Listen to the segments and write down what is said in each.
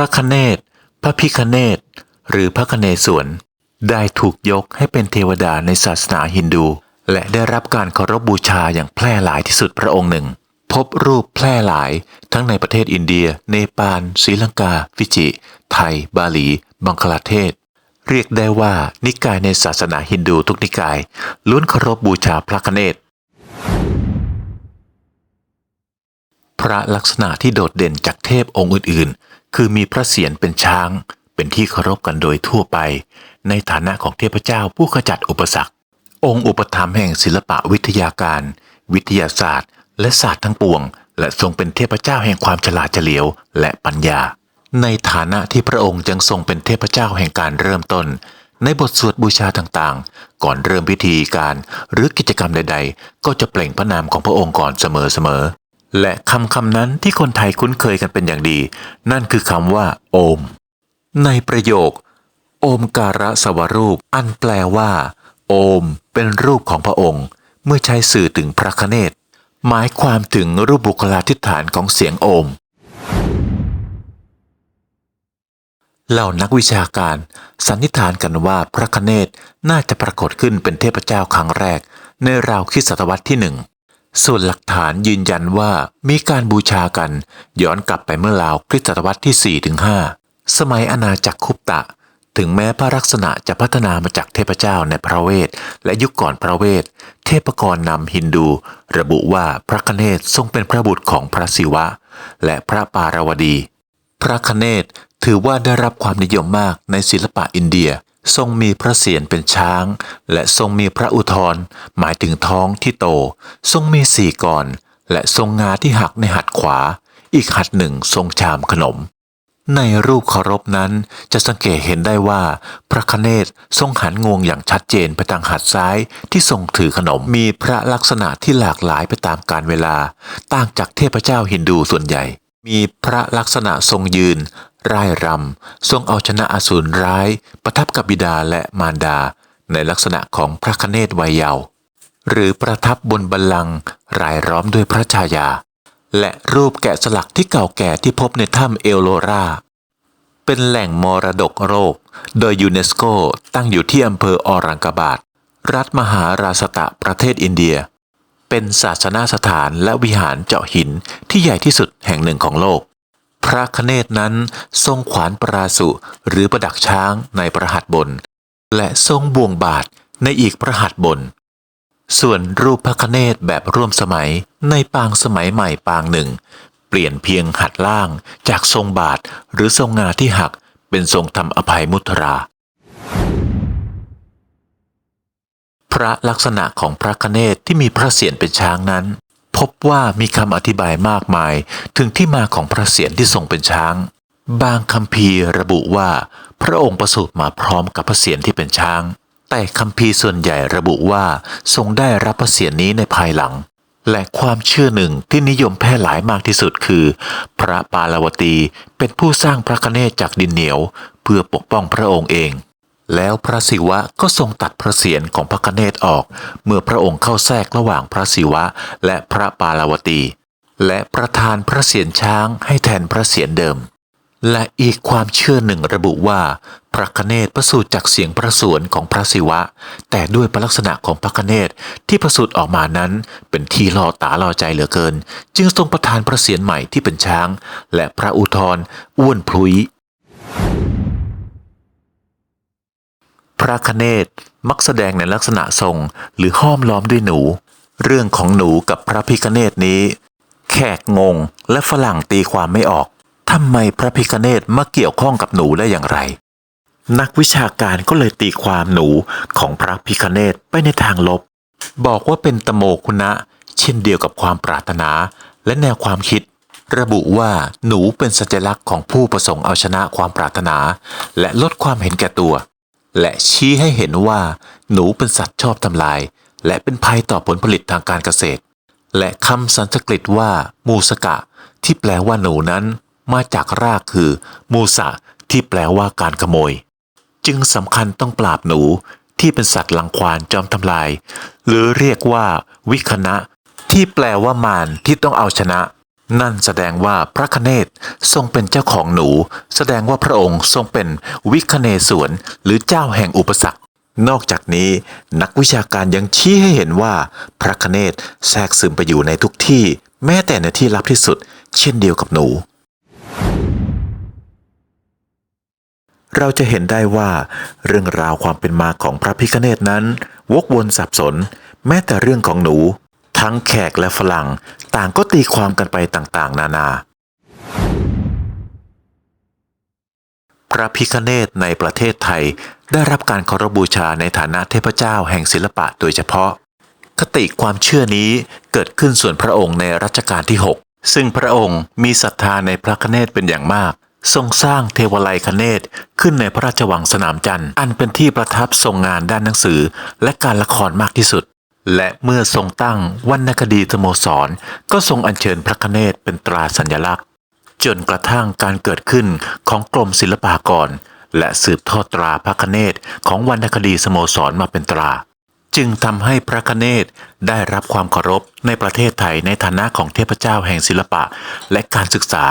ระคเนศพระพิคเนศหรือพระคเนศวรได้ถูกยกให้เป็นเทวดาในศาสนาฮินดู และได้รับการเคารพบูชาอย่างแพร่หลายที่สุดพระองค์หนึ่ง พบรูปแพร่หลายทั้งในประเทศอินเดีย เนปาลศรีลังกา ฟิจิ ไทย บาหลี บังคลาเทศ เรียกได้ว่านิกายในศาสนาฮินดูทุกนิกายล้วนเคารพบูชาพระคเนศ พระลักษณะที่โดดเด่นจากเทพองค์อื่นๆ คือมีพระเศียรเป็นช้าง เป็นที่เคารพกันโดยทั่วไป ในฐานะของเทพเจ้าผู้ขจัดอุปสรรค องค์อุปถัมภ์แห่งศิลปะวิทยาการ วิทยาศาสตร์ และศาสตร์ทั้งปวง และทรงเป็นเทพเจ้าแห่งความฉลาดเฉลียวและปัญญา ในฐานะที่พระองค์ยังทรงเป็นเทพเจ้าแห่งการเริ่มต้น ในบทสวดบูชาต่างๆ ก่อนเริ่มพิธีการหรือกิจกรรมใด ๆ ก็จะเปล่งพระนามของพระองค์ก่อนเสมอๆ และคำคำนั้นที่คนไทยคุ้นเคยกันเป็นอย่างดี นั่นคือคำว่า โอม ในประโยค โอมการะสวรูป อันแปลว่า โอม เป็นรูปของพระองค์ เมื่อใช้สื่อถึงพระคเนศหมายความถึงรูปบุคลาธิฐานของเสียงโอม เหล่านักวิชาการ สันนิษฐานกันว่าพระคเนศน่าจะปรากฏขึ้นเป็นเทพเจ้าครั้งแรก ในราวคริสตศตวรรษที่หนึ่ง ส่วนหลักฐานยืนยันว่ามีการบูชากันย้อนกลับไปเมื่อราวคริสตศตวรรษที่ 4-5 สมัยอาณาจักรคุปตะ ถึงแม้พระลักษณะจะพัฒนามาจากเทพเจ้าในพระเวท และยุคก่อนพระเวท เทพกรนำฮินดู ระบุว่าพระคเนศทรงเป็นพระบุตรของพระศิวะ และพระปารวดี พระคเนศถือว่าได้รับความนิยมมากในศิลปะอินเดีย ทรงมีพระเศียรเป็นช้าง และทรงมีพระอุทรหมายถึงท้องที่โต ทรงมีสี่กรและทรงงาที่หักในหัดขวา อีกหัดหนึ่งทรงชามขนม ในรูปเคารพนั้นจะสังเกตเห็นได้ว่า พระคเนศทรงหันงวงอย่างชัดเจนไปทางหัดซ้ายที่ทรงถือขนมมีพระลักษณะที่หลากหลายไปตามกาลเวลา ต่างจากเทพเจ้าฮินดูส่วนใหญ่มีพระลักษณะทรงยืน ร่ายรำทรงเอาชนะอสูรร้าย ประทับกับบิดาและมารดา ในลักษณะของพระคเนศวัยเยาว์หรือประทับบนบัลลังก์รายล้อมด้วยพระชายา และรูปแกะสลักที่เก่าแก่ที่พบในถ้ำเอลโลราเป็นแหล่งมรดกโลกโดยยูเนสโกตั้งอยู่ที่อำเภอออรังกาบาดรัฐมหาราสตะประเทศอินเดีย เป็นศาสนาสถานและวิหารเจาะหินที่ใหญ่ที่สุดแห่งหนึ่งของโลก ระคเนศนั้นทรงขวานปราสุหรือประดักช้างในประหัตบน และทรงบ่วงบาทในอีกประหัตบน ส่วนรูปพระคเนศแบบร่วมสมัยในปางสมัยใหม่ปางหนึ่ง เปลี่ยนเพียงหัดล่างจากทรงบาทหรือทรงงาที่หักเป็นทรงทำอภัยมุทรา พระลักษณะของพระคเนศที่มีพระเศียรเป็นช้างนั้น พบว่ามีคำอธิบายมากมาย ถึงที่มาของพระเศียรที่ทรงเป็นช้าง บางคำพีร์ระบุว่า พระองค์ประสูติมาพร้อมกับพระเศียรที่เป็นช้าง แต่คำพีร์ส่วนใหญ่ระบุว่าทรงได้รับพระเศียรนี้ในภายหลัง และความเชื่อหนึ่งที่นิยมแพร่หลายมากที่สุดคือ พระปาลวตีเป็นผู้สร้างพระคเนศจากดินเหนียว เพื่อปกป้องพระองค์เอง แล้วพระศิวะก็ทรงตัดพระเศียรของพระคเนศออก เมื่อพระองค์เข้าแทรกระหว่างพระศิวะและพระปาลวตี และประทานพระเศียรช้างให้แทนพระเศียรเดิม และอีกความเชื่อหนึ่งระบุว่า พระคเนศประสูติจากเสียงประสวนของพระศิวะ แต่ด้วยพลักษณะของพระคเนศที่ประสูติออกมานั้น เป็นที่ล่อตาล่อใจเหลือเกิน จึงทรงประทานพระเศียรใหม่ที่เป็นช้าง และพระอุทรอ้วนพลุย พระคเนศมักแสดงในลักษณะทรงหรือห้อมล้อมด้วยหนู เรื่องของหนูกับพระพิคเนศนี้ แขกงงและฝรั่งตีความไม่ออกทำไมพระพิคเนศมาเกี่ยวข้องกับหนูได้อย่างไร นักวิชาการก็เลยตีความหนูของพระพิคเนศไปในทางลบ บอกว่าเป็นตโมคุณะ เช่นเดียวกับความปรารถนาและแนวความคิด ระบุว่าหนูเป็นสัญลักษณ์ของผู้ประสงค์เอาชนะความปรารถนา และลดความเห็นแก่ตัว และชี้ให้เห็นว่าหนูเป็นสัตว์ชอบทำลาย และเป็นภัยต่อผลผลิตทางการเกษตร และคำสันสกฤตว่า มูสกะ ที่แปลว่าหนูนั้น มาจากรากคือ มูสะ ที่แปลว่าการขโมย จึงสำคัญต้องปราบหนูที่เป็นสัตว์ลังควานจอมทำลาย หรือเรียกว่า วิคณะ ที่แปลว่ามารที่ต้องเอาชนะ นั่นแสดงว่าพระคเนศทรงเป็นเจ้าของหนู แสดงว่าพระองค์ทรงเป็นวิคเนศวรหรือเจ้าแห่งอุปสรรคนอกจากนี้นักวิชาการยังชี้ให้เห็นว่า พระคเนศแทรกซึมไปอยู่ในทุกที่ แม้แต่ในที่ลับที่สุด เช่นเดียวกับหนู เราจะเห็นได้ว่า เรื่องราวความเป็นมาของพระพิคเนตนั้น วกวนสับสน แม้แต่เรื่องของหนู ทั้งแขกและฝรั่ง ต่างก็ตีความกันไปต่างๆ นานา พระพิคเนตในประเทศไทยได้รับการเคารพบูชาในฐานะเทพเจ้าแห่งศิลปะโดยเฉพาะ คติความเชื่อนี้เกิดขึ้นส่วนพระองค์ในรัชกาลที่ 6 ซึ่งพระองค์มีศรัทธาในพระคเนตเป็นอย่างมาก ทรงสร้างเทวไลยคเนตขึ้นในพระราชวังสนามจันทร์ อันเป็นที่ประทับทรงงานด้านหนังสือ และการละครมากที่สุด และเมื่อทรงตั้งวรรณคดีสโมสร ก็ทรงอัญเชิญพระคเนตเป็นตราสัญลักษณ์ จนกระทั่งการเกิดขึ้นของกรมศิลปากร และสืบทอดตราพระคเนตของวรรณคดีสโมสรมาเป็นตรา จึงทำให้พระคเนตได้รับความเคารพในประเทศไทยในฐานะของเทพเจ้าแห่งศิลปะและการศึกษา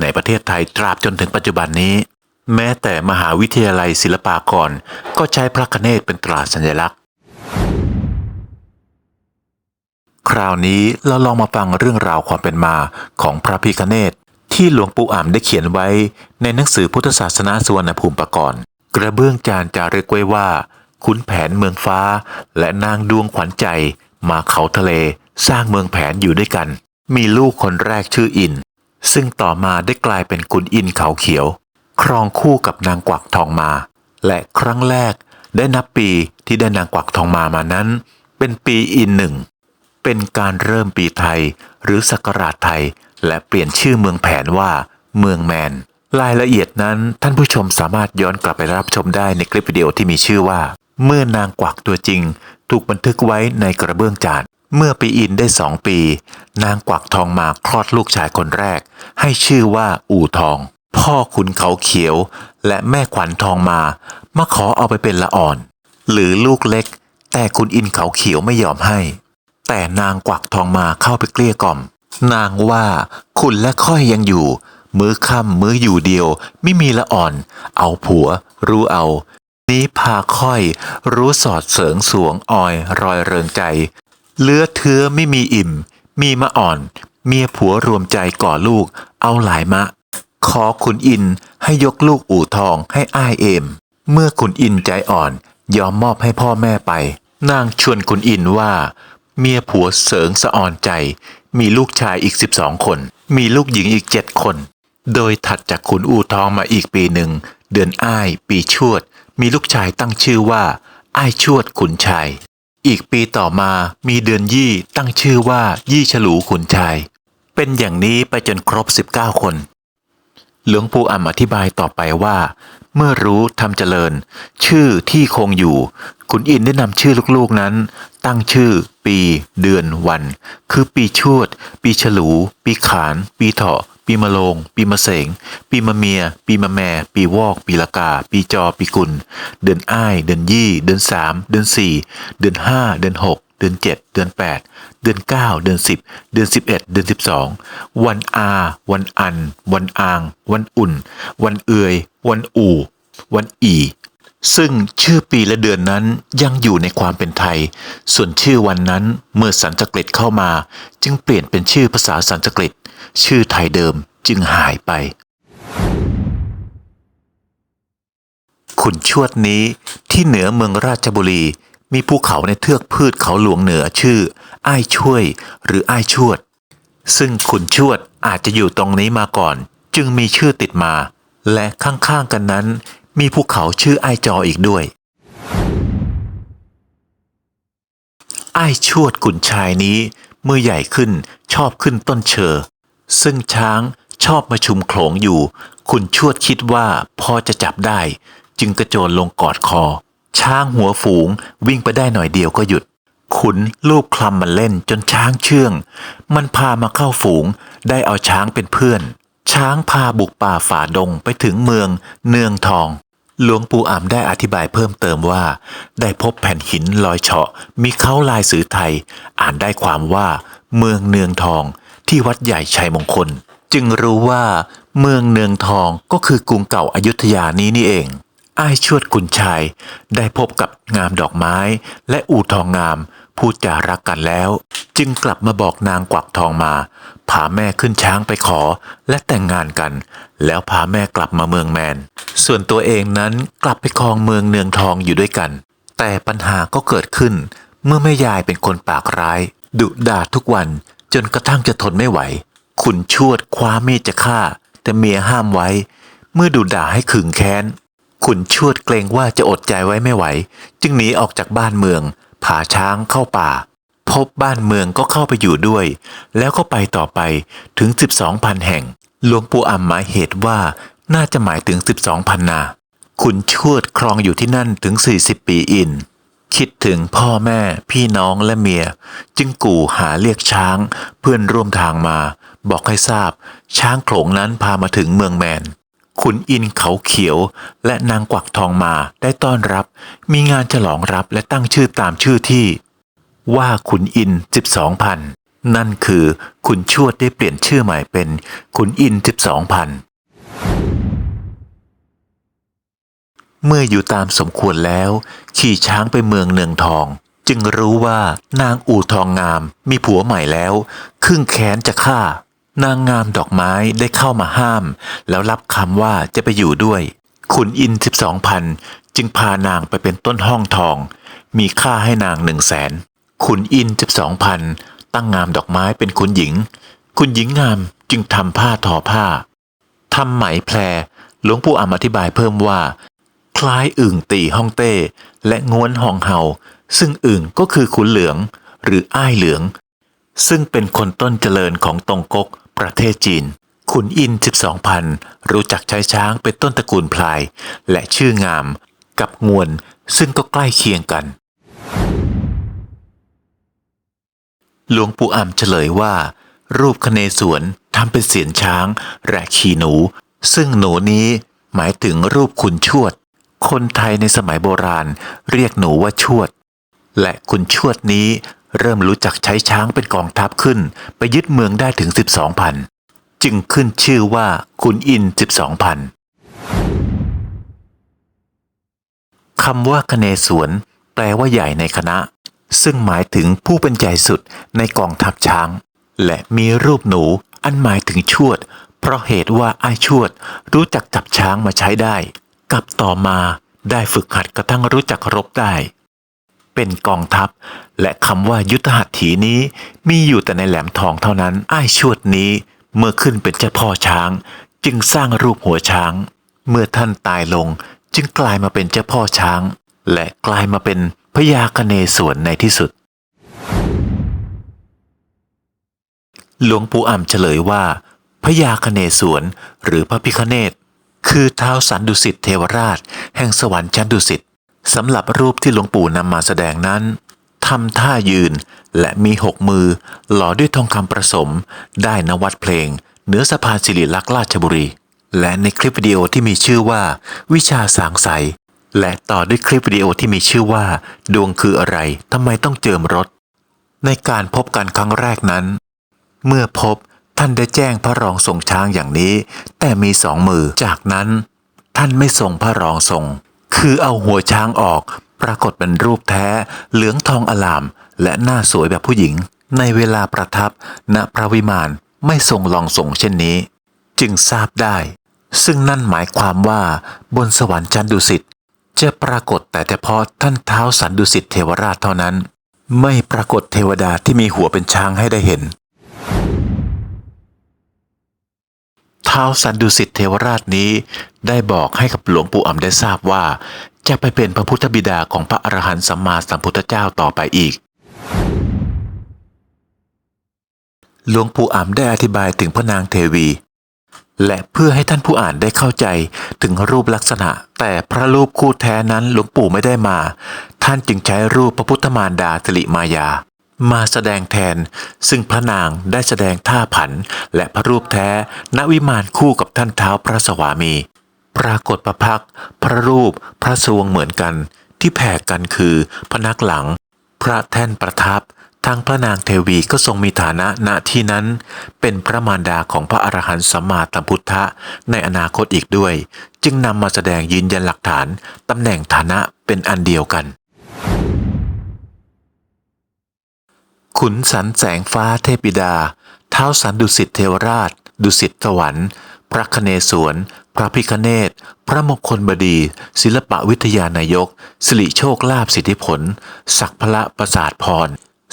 ในประเทศไทยตราบจนถึงปัจจุบันนี้ แม้แต่มหาวิทยาลัยศิลปากร ก็ใช้พระคเนตเป็นตราสัญลักษณ์ คราวนี้เราลองมาฟังเรื่องราวความเป็นมาของพระพิคเนตที่หลวงปู่อ่ำได้เขียนไว้ในหนังสือพุทธศาสนาสุวรรณภูมิปกรณ์ กระเบื้องจานจารึกไว้ว่าขุนแผนเมืองฟ้า และนางดวงขวัญใจ มาเขาทะเล สร้างเมืองแผนอยู่ด้วยกัน มีลูกคนแรกชื่ออิน ซึ่งต่อมาได้กลายเป็นขุนอินเขาเขียว ครองคู่กับนางกวักทองมา และครั้งแรกได้นับปีที่ได้นางกวักทองมามานั้น เป็นปีอินหนึ่ง เป็นการเริ่มปีไทย หรือศักราชไทย และเปลี่ยนชื่อเมืองแผนว่า เมืองแมน รายละเอียดนั้นท่านผู้ชมสามารถย้อนกลับไปรับชมได้ในคลิปวิดีโอที่มีชื่อว่า เมื่อนางกวักตัวจริง ถูกบันทึกไว้ในกระเบื้องจานเมื่อปีอินได้สองปี นางกวักทองมาคลอดลูกชายคนแรก ให้ชื่อว่าอู่ทอง พ่อขุนเขาเขียว และแม่ขวัญทองมา มาขอเอาไปเป็นละอ่อน หรือลูกเล็ก แต่คุณอินเขาเขียวไม่ยอมให้ แต่นางกวักทองมาเข้าไปเกลี้ยกล่อม นางว่าคุณและค่อยยังอยู่ มื้อค่ำมื้ออยู่เดียว ไม่มีละอ่อน เอาผัว รู้เอา นี้พาค่อย รู้สอดเสริงสวงออยรอยเริงใจ เลือเทือไม่มีอิ่ม มีมะอ่อน เมียผัวรวมใจก่อลูก เอาหลายมะ ขอขุนอินให้ยกลูกอู่ทองให้อ้ายเอม เมื่อขุนอินใจอ่อน ยอมมอบให้พ่อแม่ไป นางชวนขุนอินว่า เมียผัวเสริงสะอ่อนใจ มีลูกชายอีก 12 คน มีลูกหญิงอีก 7 คน โดยถัดจากขุนอู่ทองมาอีกปีหนึ่ง เดือนอ้าย ปีชวด มีลูกชายตั้งชื่อว่า อ้ายชวดขุนชัยอีกปีต่อมามีเดือนยี่ตั้งชื่อว่า ยี่ฉลูขุนชัยเป็นอย่างนี้ไปจนครบ 19 คน หลวงปู่อ่ำอธิบายต่อไปว่า เมื่อรู้ทำเจริญ ชื่อที่คงอยู่ขุนอินได้นำชื่อลูกๆนั้น ตั้งชื่อ ปี เดือนวัน คือปีชวด ปีฉลู ปีขาน ปีเถาะปีมะโรง ปีมะเสง ปีมะเมีย ปีมะแม่ ปีวอก ปีละกา ปีจอ ปีกุล เดือนอ้าย เดือนยี่ เดือนสาม เดือนสี่ เดือนห้า เดือนหก เดือนเจ็ดเดือนแปดเดือนเก้าเดือนสิบเดือนสิบเอ็ดเดือนสิบสองวันอา วันอัน วันอาง วันอุ่น วันเอือย วันอู่ วันอี ซึ่งชื่อปีและเดือนนั้นยังอยู่ในความเป็นไทย ส่วนชื่อวันนั้นเมื่อสันสกฤตเข้ามา จึงเปลี่ยนเป็นชื่อภาษาสันสกฤต ชื่อไทยเดิมจึงหายไปขุนชวดนี้ที่เหนือเมืองราชบุรี มีภูเขาในเทือกพืชเขาหลวงเหนือชื่อ อ้ายช่วยหรืออ้ายชวด ซึ่งขุนชวดอาจจะอยู่ตรงนี้มาก่อน จึงมีชื่อติดมา และข้างๆกันนั้น มีภูเขาชื่ออ้ายจออีกด้วยอ้ายชวดขุนชายนี้เมื่อใหญ่ขึ้นชอบขึ้นต้นเชอ ซึ่งช้างชอบมาชุมโขลงอยู่ขุนชวดคิดว่าพอจะจับได้ จึงกระโจนลงกอดคอ ช้างหัวฝูงวิ่งไปได้หน่อยเดียวก็หยุด ขุนลูบคลำมันเล่นจนช้างเชื่อง มันพามาเข้าฝูง ได้เอาช้างเป็นเพื่อน ช้างพาบุกป่าฝ่าดงไปถึงเมืองเนืองทอง หลวงปู่อ่ำได้อธิบายเพิ่มเติมว่า ได้พบแผ่นหินลอยเฉาะ มีเขาลายสือไทย อ่านได้ความว่า เมืองเนืองทอง ที่วัดใหญ่ชัยมงคล จึงรู้ว่า เมืองเนืองทองก็คือกรุงเก่าอายุทยานี้นี่เอง อ้ายชวดกุนชาย ได้พบกับงามดอกไม้ และอู่ทองงาม พูดจารักกันแล้ว จึงกลับมาบอกนางกวักทองมา พาแม่ขึ้นช้างไปขอและแต่งงานกัน แล้วพาแม่กลับมาเมืองแมน ส่วนตัวเองนั้นกลับไปครองเมืองเนืองทองอยู่ด้วยกัน แต่ปัญหาก็เกิดขึ้น เมื่อแม่ยายเป็นคนปากร้าย ดุด่าทุกวันจนกระทั่งจะทนไม่ไหว ขุนชวดคว้ามีดจะฆ่า แต่เมียห้ามไว้ เมื่อดุด่าให้ขึงแค้น ขุนชวดเกรงว่าจะอดใจไว้ไม่ไหว จึงหนีออกจากบ้านเมือง ผาช้างเข้าป่า พบบ้านเมืองก็เข้าไปอยู่ด้วย แล้วก็ไปต่อไปถึง 12พันแห่ง หลวงปู่อ่ำหมายเหตุว่าน่าจะหมายถึง 12พันนาขุนชวดครองอยู่ที่นั่นถึง 40 ปีอิน คิดถึงพ่อแม่พี่น้องและเมีย จึงกู่หาเรียกช้าง เพื่อนร่วมทางมา บอกให้ทราบ ช้างโขลงนั้นพามาถึงเมืองแมน ขุนอินเขาเขียว และนางกวักทองมาได้ต้อนรับ มีงานฉลองรับและตั้งชื่อตามชื่อที่ ว่าขุนอิน 12พันนั่นคือขุนชวดได้เปลี่ยนชื่อใหม่เป็นขุนอิน 12พันเมื่ออยู่ตามสมควรแล้ว ขี่ช้างไปเมืองเนืองทอง จึงรู้ว่านางอู่ทองงามมีผัวใหม่แล้ว ครึ่งแค้นจะฆ่า นางงามดอกไม้ได้เข้ามาห้าม แล้วรับคำว่าจะไปอยู่ด้วย ขุนอินสิบสองพันจึงพานางไปเป็นต้นห้องทอง มีค่าให้นางหนึ่งแสนขุนอินสิบสองพันตั้งงามดอกไม้เป็นคุณหญิง คุณหญิงงามจึงทำผ้าทอผ้าทำไหมแพรหลวงปู่อ่ำอธิบายเพิ่มว่า คล้ายอึ่งตีฮ่องเต้ และง้วนหองเฮาซึ่งอึ่งก็คือขุนเหลือง หรืออ้ายเหลือง ซึ่งเป็นคนต้นเจริญของตงกก ประเทศจีน ขุนอิน 12 พัน รู้จักใช้ช้างเป็นต้นตระกูลพลาย และชื่องามกับงวนซึ่งก็ใกล้เคียงกัน หลวงปู่อ่ำเฉลยว่า รูปคเนศวรทำเป็นเสียนช้างและขี่หนู ซึ่งหนูนี้หมายถึงรูปขุนชวด คนไทยในสมัยโบราณเรียกหนูว่าชวด และขุนชวดนี้ เริ่มรู้จักใช้ช้างเป็นกองทัพขึ้น ไปยึดเมืองได้ถึง 12พันจึงขึ้นชื่อว่าขุนอิน 12พันคำว่าคเนศวรแปลว่าใหญ่ในคณะ ซึ่งหมายถึงผู้เป็นใหญ่สุดในกองทัพช้าง และมีรูปหนูอันหมายถึงชวด เพราะเหตุว่าไอ้ชวด รู้จักจับช้างมาใช้ได้ กับต่อมาได้ฝึกหัดกระทั่งรู้จักรบได้ เป็นกองทัพ และคำว่ายุทธหัตถีนี้มีอยู่แต่ในแหลมทองเท่านั้น อ้ายชวดนี้เมื่อขึ้นเป็นเจ้าพ่อช้าง จึงสร้างรูปหัวช้าง เมื่อท่านตายลงจึงกลายมาเป็นเจ้าพ่อช้าง และกลายมาเป็นพญาคเนศวรในที่สุด หลวงปู่อ่ำเฉลยว่าพญาคเนศวรหรือพระพิคเนตคือเท้าสันดุสิตเทวราช แห่งสวรรค์ชั้นดุสิต สำหรับรูปที่หลวงปู่นำมาแสดงนั้นทำท่ายืนและมีหกมือ หล่อด้วยทองคำประสม ได้นวัดเพลงเหนือสะพานสิริลักษณ์ราชบุรี และในคลิปวิดีโอที่มีชื่อว่า วิชาสางใส และต่อด้วยคลิปวิดีโอที่มีชื่อว่า ดวงคืออะไรทำไมต้องเจิมรถ ในการพบกันครั้งแรกนั้น เมื่อพบท่านได้แจ้งพระรองทรงช้างอย่างนี้ แต่มีสองมือจากนั้น ท่านไม่ทรงพระรองทรง คือเอาหัวช้างออก ปรากฏเป็นรูปแท้ เหลืองทองอลาม และหน้าสวยแบบผู้หญิง ในเวลาประทับ ณพระวิมานไม่ทรงลองทรงเช่นนี้ จึงทราบได้ ซึ่งนั่นหมายความว่าบนสวรรค์ชั้นดุสิตจะปรากฏแต่เฉพาะท่านเท้าสันดุสิตเทวราชเท่านั้น ไม่ปรากฏเทวดาที่มีหัวเป็นช้างให้ได้เห็น ท้าวสันดุสิตเทวราชนี้ได้บอกให้กับหลวงปู่อ่ำได้ทราบว่า จะไปเป็นพระพุทธบิดาของพระอรหันต์สัมมาสัมพุทธเจ้าต่อไปอีก หลวงปู่อ่ำได้อธิบายถึงพระนางเทวี และเพื่อให้ท่านผู้อ่านได้เข้าใจถึงรูปลักษณะ แต่พระรูปคู่แท้นั้นหลวงปู่ไม่ได้มา ท่านจึงใช้รูปพระพุทธมารดาสิริมายา มาแสดงแทน ซึ่งพระนางได้แสดงท่าผัน และพระรูปแท้ ณวิมานคู่กับท่านเท้าพระสวามี ปรากฏประพัก พระรูปพระสวงเหมือนกัน ที่แผ่กันคือพนักหลัง พระแท่นประทับทางพระนางเทวีก็ทรงมีฐานะณที่นั้น เป็นพระมารดาของพระอรหันต์สัมมาสัมพุทธะในอนาคตอีกด้วย จึงนำมาแสดงยืนยันหลักฐานตำแหน่งฐานะเป็นอันเดียวกัน ขุนสันแสงฟ้าเทพิดา เท้าสันดุสิตเทวราช ดุสิตสวรรค์ พระคเนศวร พระพิคเนศ พระมงคลบดี ศิลปวิทยานายก สิริโชคลาภสิทธิผล ศักพระประสาทพร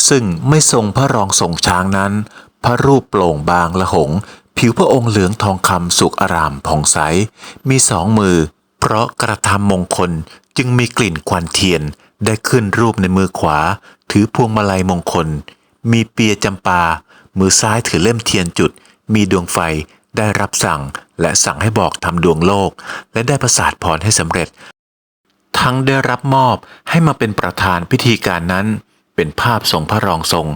ซึ่งไม่ทรงพระรองทรงช้างนั้น พระรูปโปร่งบางละหง ผิวพระองค์เหลืองทองคำสุกอารามผ่องใส มีสองมือ เพราะกระทำมงคลจึงมีกลิ่นควันเทียน ได้ขึ้นรูปในมือขวา ถือพวงมาลัยมงคล มีเปียจำปา มือซ้ายถือเล่มเทียนจุด มีดวงไฟได้รับสั่ง และสั่งให้บอกทำดวงโลก และได้ประสาทพรให้สำเร็จ ทั้งได้รับมอบให้มาเป็นประธานพิธีการนั้นเป็นภาพทรงพระรองทรง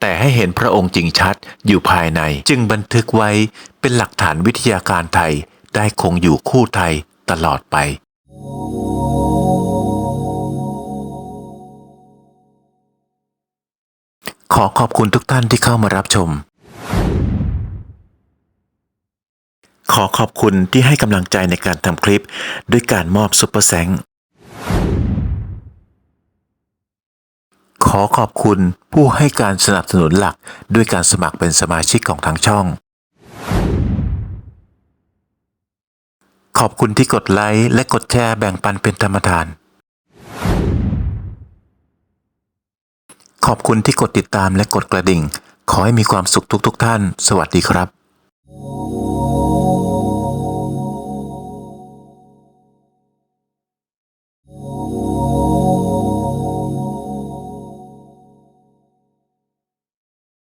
แต่ให้เห็นพระองค์จริงชัดอยู่ภายใน จึงบันทึกไว้เป็นหลักฐานวิทยาการไทยได้คงอยู่คู่ไทยตลอดไป ขอขอบคุณทุกท่านที่เข้ามารับชม ขอขอบคุณที่ให้กำลังใจในการทำคลิป ด้วยการมอบซุปเปอร์แซงขอขอบคุณผู้ให้การสนับสนุนหลักด้วยการสมัครเป็นสมาชิกของทางช่อง ขอบคุณที่กดไลค์และกดแชร์แบ่งปันเป็นธรรมทาน ขอบคุณที่กดติดตามและกดกระดิ่ง ขอให้มีความสุขทุกๆทท่าน สวัสดีครับ